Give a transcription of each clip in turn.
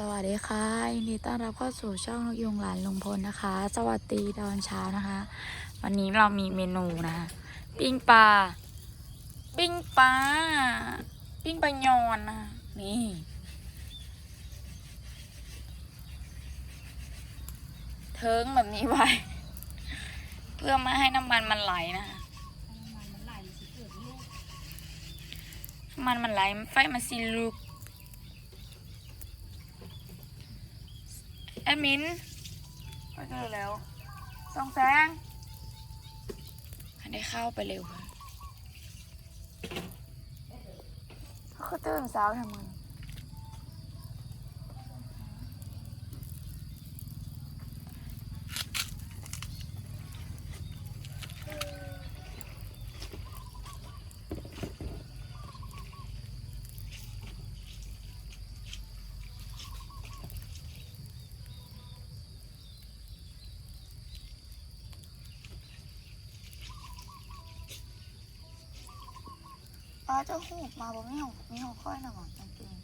สวัสดีค่ะยินดีต้อนรับเข้าสู่ช่องนกยุงหลานลุงพลนะคะ สวัสดีตอนเช้านะคะ วันนี้เรามีเมนูนะคะปิ้งปลาปิ้งปลาปิ้งปลายอนนะนี่เทิงแบบนี้ไว้ เพื่อไม่ให้น้ำมันมันไหลนะคะมันไหลสิเกิดลูกน้ำมันมันไหลไฟมันสิลุก อดมินไปเจอแล้วส่องแสงให้ได้เข้าไปเร็วค่ะเขาตื่นเช้าทำไม ป้าจะหูบมาบ่ไม่หงมีหงค่อยหน่อยกางเกง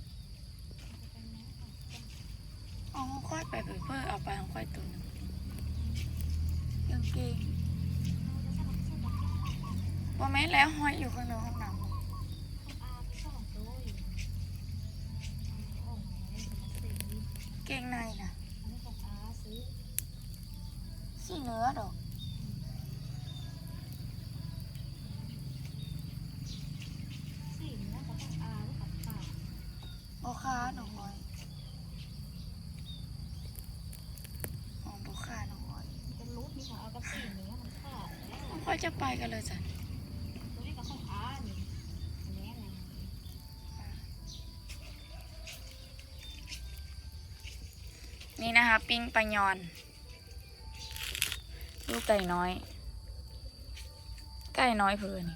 เอาหงค่อยไปเพื่อเพื่อเอาไปหงค่อยตัวหนึงกางเกงว่าแม่นแล้วห้อยอยู่ข้างนอกห้องน้ อาไปสองตัวอยู่โอ้โหมันสีำเกงในน่ะ อันนี้ของอาซื้อ สีเนื้อดอก สีเนื้อกับของอาแล้วกับขา โบคาหน่อยอ๋อโบคาหน่อย เป็นรูปนี่ของอากับสีเนื้อมันขาดแล้ว หงค่ อยจะไปกันเลยจ้ะตัวนี้กับของอานี่อันนี้อะไรนี่นะคะ ปิ้งปลายอน ลูกไก่น้อย ไก่น้อยเพลิน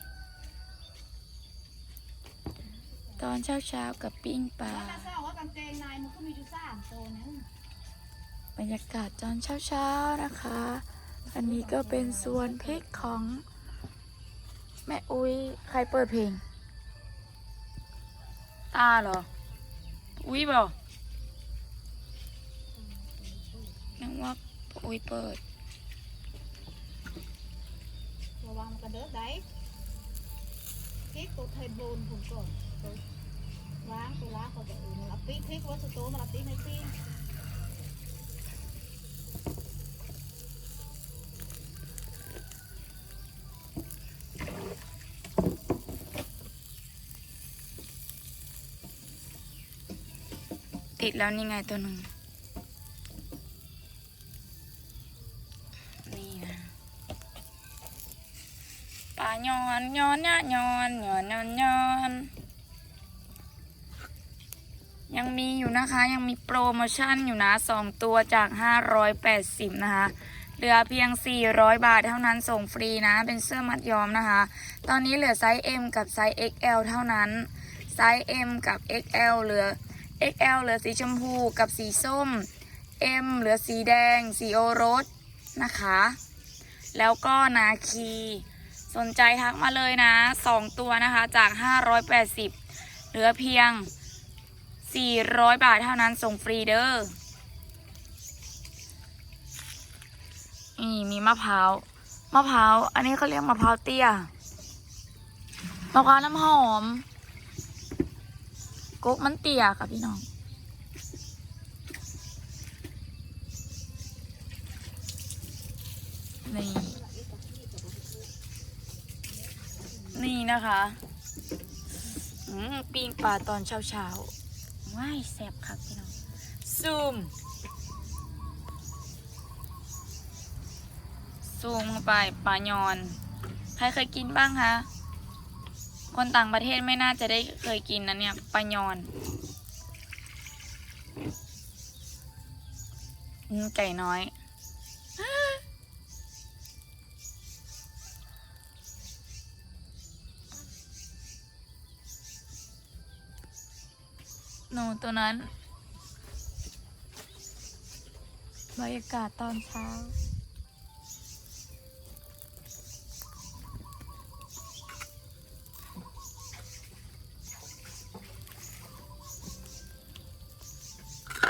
ตอนเช้าเช้าๆกับปิ้งปลาแล้วทราบว่ากางเกงในมันก็มีอยู่สามตัวนึงบรรยากาศตอนเช้าเช้าๆนะคะ อันนี้ก็เป็นส่วนพริกของแม่อุ้ยใครเปิดเพลง ตาเหรอ อุ้ยบอกนึกว่าอุ้ยเปิดระวังมันกระเดิดได้พริกตัวไทยโบนผมก่อนตัวล้างตัวล้างเขาจะอื่นมันเอาปีกพริกวัสดุมันเอาปีกในปี ติดแล้วนี่ไงตัวหนึ่งนี่นะปลาย้อนย้อนเนี่ยย้อนย้อนย้อนย้อนยังมีอยู่นะคะยังมีโปรโมชั่นอยู่นะสองตัวจาก 580 นะคะเหลือเพียง 400 บาทเท่านั้นส่งฟรีนะ เป็นเสื้อมัดย้อมนะคะ ตอนนี้เหลือไซส์ M กับไซส์ XL เท่านั้น ไซส์ M กับ XL เหลือ XL เหลือสีชมพูกับสีส้ม M เหลือสีแดง สีโอรสนะคะ แล้วก็นาคี สนใจทักมาเลยนะ 2 ตัวนะคะจาก 580 เหลือเพียง 400 บาทเท่านั้นส่งฟรีเด้อนี่มีมะพร้าว มะพร้าว อันนี้เขาเรียกมะพร้าวเตี้ย มะพร้าวน้ำหอม ก๊กมันเตี้ยค่ะพี่น้อง นี่ นี่นะคะอืมปิ้งปลาตอนเช้าเช้าว้ายแซ่บครับพี่น้อง ซูม ซูมเข้าไปปลายอน ใครเคยกินบ้างคะ คนต่างประเทศไม่น่าจะได้เคยกินนะเนี่ยปลายอน ไก่น้อย หนูตัวนั้น บรรยากาศตอนเช้า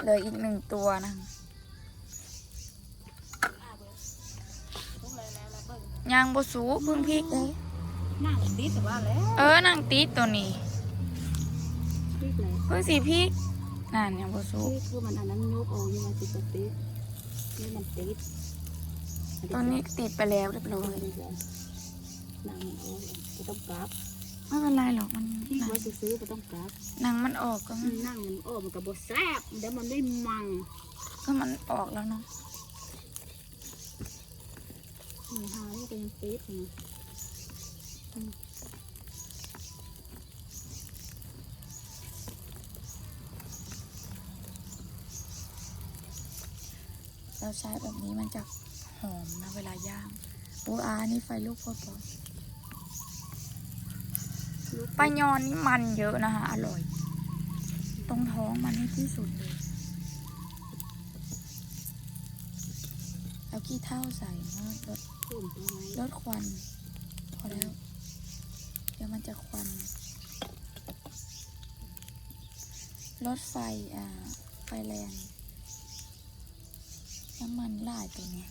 เหลืออีกหนึ่งตัวนะคะต้องเลยแล้วแล้วเบิ่งยางบสูเพึ่งพริกเลยนั่งดิสว่าแล้วเออนางตีดตัวนี้พริกเลยเพิ่งสีพริกนั่นยังบสูพริกคือมันอันนั้นยกออกยังไงสิสติกนี่มันติดตัวนี้ติดไปแล้วเรียบร้อยนั่งโอ้ยจะต้องกลับ ไม่เป็นไรหรอกมันพริกหนังไว้ซื้อๆจะต้องกลับหนังมันออกก็นั่งมันโอ้มันกับบแซ่บเดี๋ยวมันไม่มังก็มันออกแล้วเนาะมีหานี่ก็ยังติดอยู่เราใช้แบบนี้มันจะหอมนะเวลาย่างโอ้อานี่ไฟลูกโคตรร้อน ปลายอนนี่มันเยอะนะคะ อร่อย ตรงท้องมันนี่ที่สุดเลยเอาขี้เท่าใส่นะลดตุ่มตัวไว้ลดควัน พอแล้ว เดี๋ยวมันจะควันลดไฟ อ่า ไฟแรงน้ำมันลายตัวเนี้ย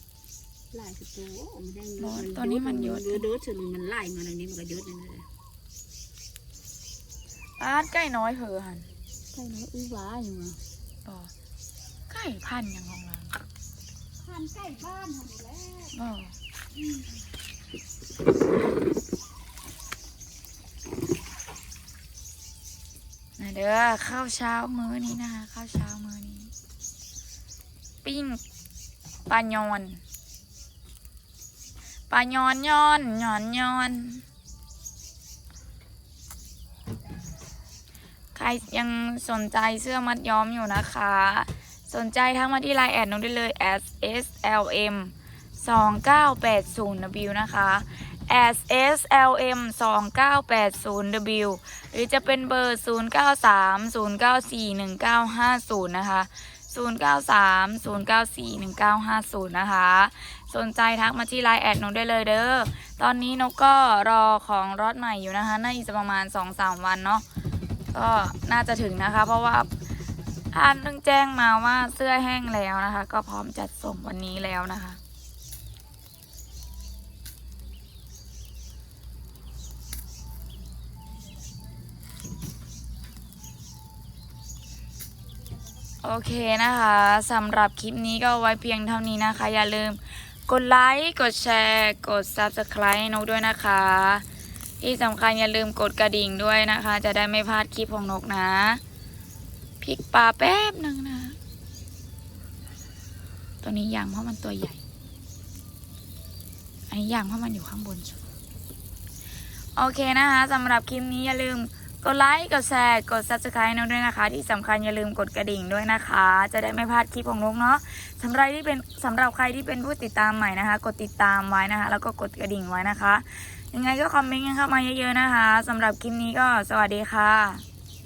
ไล่คือตัวโอ้มันได้ร้อนตัวนี้มันเยอะเยอะเยอะจนมันไล่มาในนี้มันก็เยอะเลยนะ อาร์ตใกล้น้อยเหอะหันใช่เนาะอื้อหว้าอยู่อะต่อใกล้พันอย่างของเราทานใกล้บ้านทำแล้วอ๋อนะเด้อข้าวเช้ามื้อนี้นะคะข้าวเช้ามื้อนี้ ปิ้งปลายอนปลายอนย้อนหย่อนย้อน ใครยังสนใจเสื้อมัดย้อมอยู่นะคะ สนใจทักมาที่ไลน์แอดน้องได้เลย s s l m 2980 w นะคะ s s l m 2980 w หรือจะเป็นเบอร์ 093 094 1950 นะคะ 093 094 1950 นะคะ สนใจทักมาที่ไลน์แอดนกได้เลยเด้อ ตอนนี้นกก็รอของรถใหม่อยู่นะคะ น่าจะประมาณ 2-3 วันเนาะ ก็น่าจะถึงนะคะ เพราะว่าท่านเพิ่งแจ้งมาว่าเสื้อแห้งแล้วนะคะ ก็พร้อมจัดส่งวันนี้แล้วนะคะโอเคนะคะสำหรับคลิปนี้ก็ไว้เพียงเท่านี้นะคะ อย่าลืมกดไลค์ กดแชร์ กด Subscribe ให้นกด้วยนะคะ ที่สำคัญอย่าลืมกดกระดิ่งด้วยนะคะ จะได้ไม่พลาดคลิปของนกนะพริกปลาแป๊บหนึ่งนะ ตัวนี้ยางเพราะมันตัวใหญ่ อันนี้ยางเพราะมันอยู่ข้างบนสุดโอเคนะคะสำหรับคลิปนี้อย่าลืมกดไลค์ กดแชร์ กด subscribe นกด้วยนะคะ ที่สำคัญอย่าลืมกดกระดิ่งด้วยนะคะ จะได้ไม่พลาดคลิปของนกเนาะสำหรับที่เป็นสำหรับใครที่เป็นผู้ติดตามใหม่นะคะ กดติดตามไว้นะคะ แล้วก็กดกระดิ่งไว้นะคะ ยังไงก็คอมเมนต์กันเข้ามาเยอะๆนะคะสำหรับคลิปนี้ก็สวัสดีค่ะ